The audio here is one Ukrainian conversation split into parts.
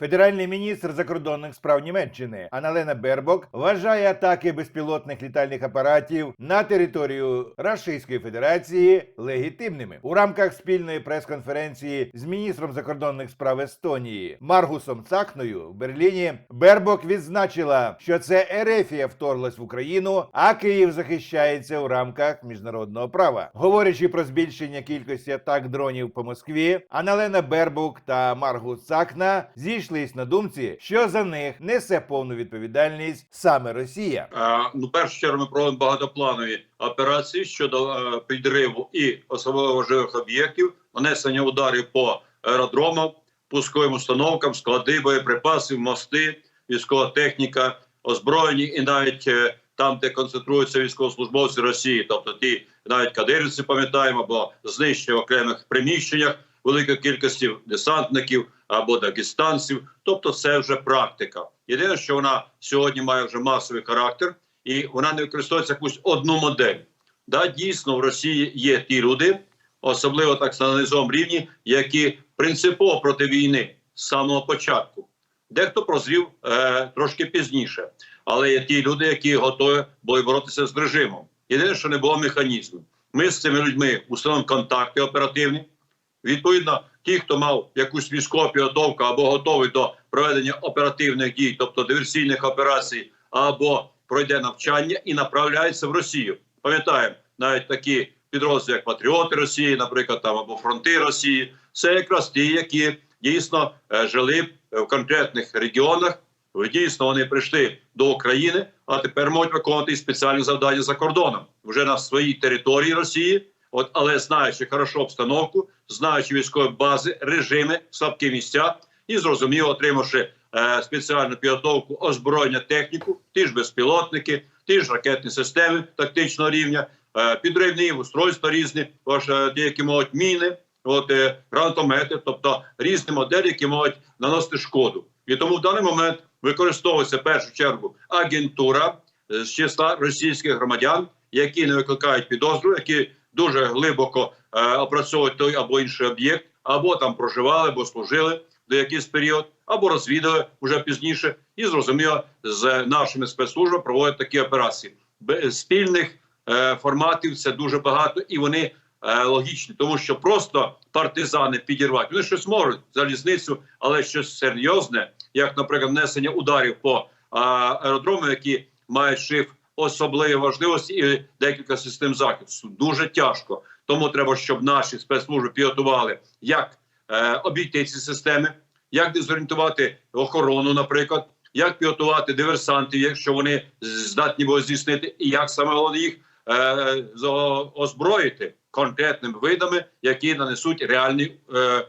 Федеральний міністр закордонних справ Німеччини Аналена Бербок вважає атаки безпілотних літальних апаратів на територію Російської Федерації легітимними у рамках спільної прес-конференції з міністром закордонних справ Естонії Маргусом Цакною в Берліні. Бербок відзначила, що це Ерефія вторглась в Україну, а Київ захищається у рамках міжнародного права. Говорячи про збільшення кількості атак дронів по Москві, Аналена Бербук та Маргус Цакна зійшлись на думці, що за них несе повну відповідальність саме Росія. Е, Ну, першу чергу ми проводимо багатопланові операції щодо е, підриву і особливо важливих об'єктів, нанесення ударів по аеродромам, пусковим установкам, склади боєприпасів, мости, військова техніка, озброєні і навіть е, там, де концентруються військовослужбовці Росії, тобто ті навіть кадирівці, пам'ятаємо, або знищення в окремих приміщеннях великої кількості десантників або дагестанців. Тобто, це вже практика. Єдине, що вона сьогодні має вже масовий характер, і вона не використовується якусь одну модель. Да, дійсно, в Росії є ті люди, особливо так на низовому рівні, які принципово проти війни з самого початку. Дехто прозрів е, трошки пізніше, але є ті люди, які готові були боротися з режимом. Єдине, що не було механізму. Ми з цими людьми установимо контакти оперативні. Відповідно, ті, хто мав якусь військову підготовку або готовий до проведення оперативних дій, тобто диверсійних операцій, або пройде навчання і направляється в Росію. Пам'ятаємо, навіть такі підрозділи, як Патріоти Росії, наприклад, там або фронти Росії, це якраз ті, які дійсно е, жили в конкретних регіонах. Дійсно, вони прийшли до України, а тепер можуть виконувати спеціальні завдання за кордоном вже на своїй території Росії. От, але знаючи хорошо обстановку, знаючи військові бази, режими, слабкі місця, і зрозуміло, отримавши е, спеціальну підготовку, озброєння, техніку, ті ж безпілотники, ті ж ракетні системи тактичного рівня, е, підривні устройства різні, ваш, е, деякі можуть міни, от е, гранатомети, тобто різні моделі, які можуть наносити шкоду. І тому в даний момент використовується в першу чергу агентура е, з числа російських громадян, які не викликають підозру, які дуже глибоко е, опрацьовують той або інший об'єкт, або там проживали, або служили до якийсь період, або розвідали вже пізніше, і зрозуміло, з нашими спецслужбами проводять такі операції. Спільних е, форматів це дуже багато, і вони е, логічні, тому що просто партизани підірвати. Вони щось можуть залізницю, але щось серйозне, як, наприклад, несення ударів по аеродрому, які мають шиф особливої важливості і декілька систем захисту. Дуже тяжко. Тому треба, щоб наші спецслужби підготували, як е, обійти ці системи, як дезорієнтувати охорону, наприклад, як підготувати диверсантів, якщо вони здатні будуть здійснити, і як саме головне їх е, озброїти конкретними видами, які нанесуть реальні е, е,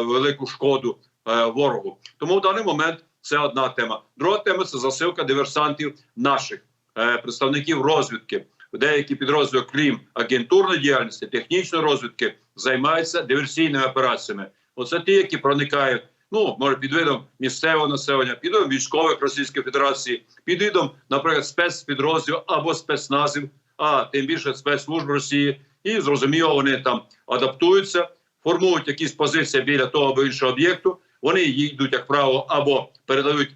велику шкоду е, ворогу. Тому в даний момент це одна тема. Друга тема це засилка диверсантів наших е, представників розвідки. Деякі підрозділи, крім агентурної діяльності, технічної розвідки, займаються диверсійними операціями. Оце ті, які проникають. Ну, може, під видом місцевого населення, під видом військових Російської Федерації, під видом, наприклад, спецпідрозділів або спецназів, а тим більше спецслужб Росії, і зрозуміло, вони там адаптуються, формують якісь позиції біля того або іншого об'єкту. Вони їдуть, як правило, або передають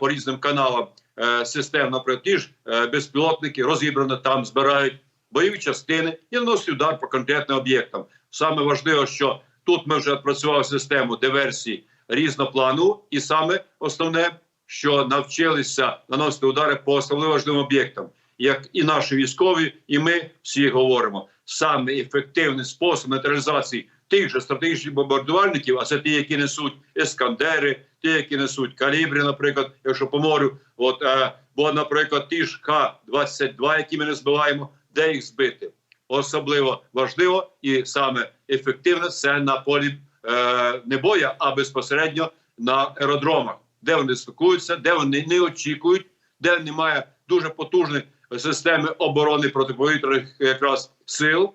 по різним каналам е, систем, наприклад, ті ж е, безпілотники, розібрані там, збирають бойові частини і наносять удар по конкретним об'єктам. Саме важливо, що тут ми вже відпрацювали систему диверсії різноплану, і саме основне, що навчилися наносити удари по особливо важливим об'єктам, як і наші військові, і ми всі говоримо. Саме ефективний спосіб нейтралізації тих же стратегічних бомбардувальників, а це ті, які несуть ескандери, ті, які несуть калібри, наприклад, якщо по морю, от е, бо, наприклад, ті ж Х-22, які ми не збиваємо, де їх збити. Особливо важливо і саме ефективне це на полі е, не боя, а безпосередньо на аеродромах, де вони дислокуються, де вони не очікують, де немає дуже потужної системи оборони протиповітряних якраз сил,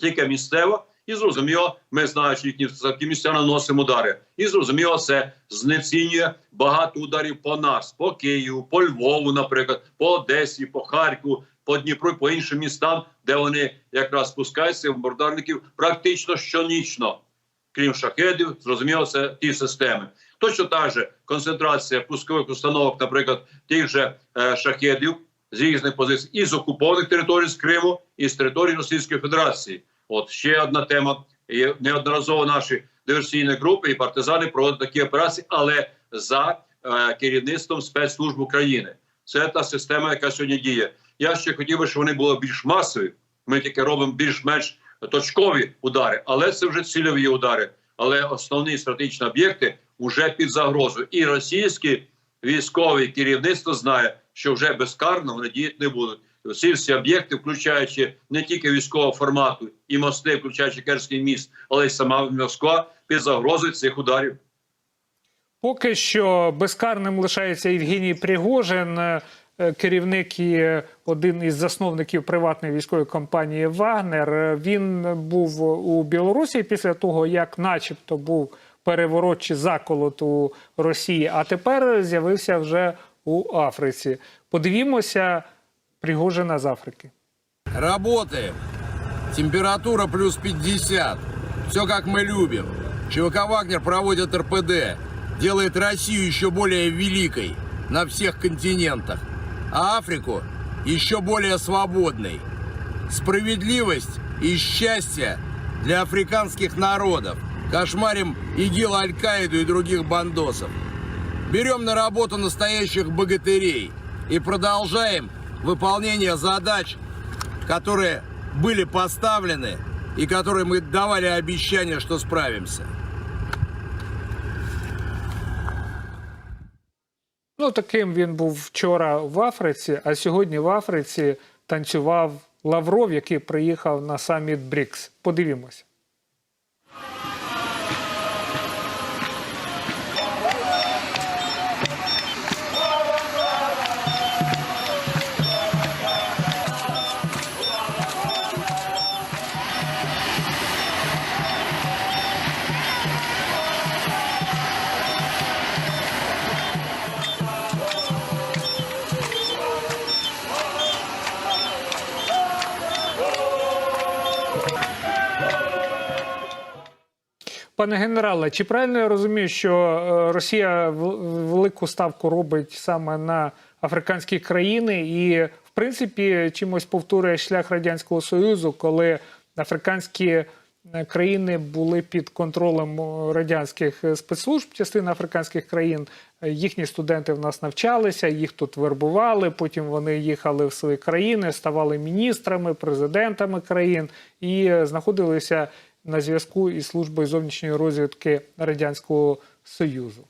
тільки місцево. І зрозуміло, ми знаючи їхні слабкі місця, наносимо удари. І зрозуміло, це знецінює багато ударів по нас, по Києву, по Львову, наприклад, по Одесі, по Харкову, по Дніпру, по іншим містам, де вони якраз спускаються бомбардувальників практично щонічно. Крім шахедів, зрозуміло, це ті системи. Точно та же концентрація пускових установок, наприклад, тих же е, шахедів з різних позицій і з окупованих територій з Криму, і з території Російської Федерації. От ще одна тема. І неодноразово наші диверсійні групи і партизани проводять такі операції, але за е, керівництвом спецслужб України. Це та система, яка сьогодні діє. Я ще хотів би, щоб вони були більш масові. Ми тільки робимо більш-менш точкові удари, але це вже цільові удари. Але основні стратегічні об'єкти вже під загрозою. І російське військове керівництво знає, що вже безкарно вони діяти не будуть. Всі всі об'єкти, включаючи не тільки військового формату і мости, включаючи Керський міст, але й сама Москва під загрозою цих ударів. Поки що безкарним лишається Євгеній Пригожин, е, керівник і один із засновників приватної військової компанії Вагнер. Е, Він був у Білорусі після того, як, начебто, був переворот чи заколот у Росії, а тепер з'явився вже у Африці. Подивімося Пригожина з Африки. Работаем. Температура плюс 50. Все как мы любим. ЧВК «Вагнер» проводит РПД. Делает Россию еще более великой на всех континентах. А Африку еще более свободной. Справедливость и счастье для африканских народов. Кошмарим ИГИЛ, Аль-Каиду и других бандосов. Берем на работу настоящих богатырей и продолжаем выполнение задач, которые были поставлены и которые мы давали обещание, что справимся. Ну, таким він був вчора в Африці, а сьогодні в Африці танцював Лавров, який приїхав на саміт БРІКС. Подивімося. Пане генерале, чи правильно я розумію, що е, Росія велику ставку робить саме на африканські країни, і в принципі чимось повторює шлях радянського союзу, коли африканські е, країни були під контролем е, радянських спецслужб, частина африканських країн. Їхні студенти в нас навчалися, їх тут вербували. Потім вони їхали в свої країни, ставали міністрами, президентами країн і знаходилися на зв'язку із службою зовнішньої розвідки радянського союзу.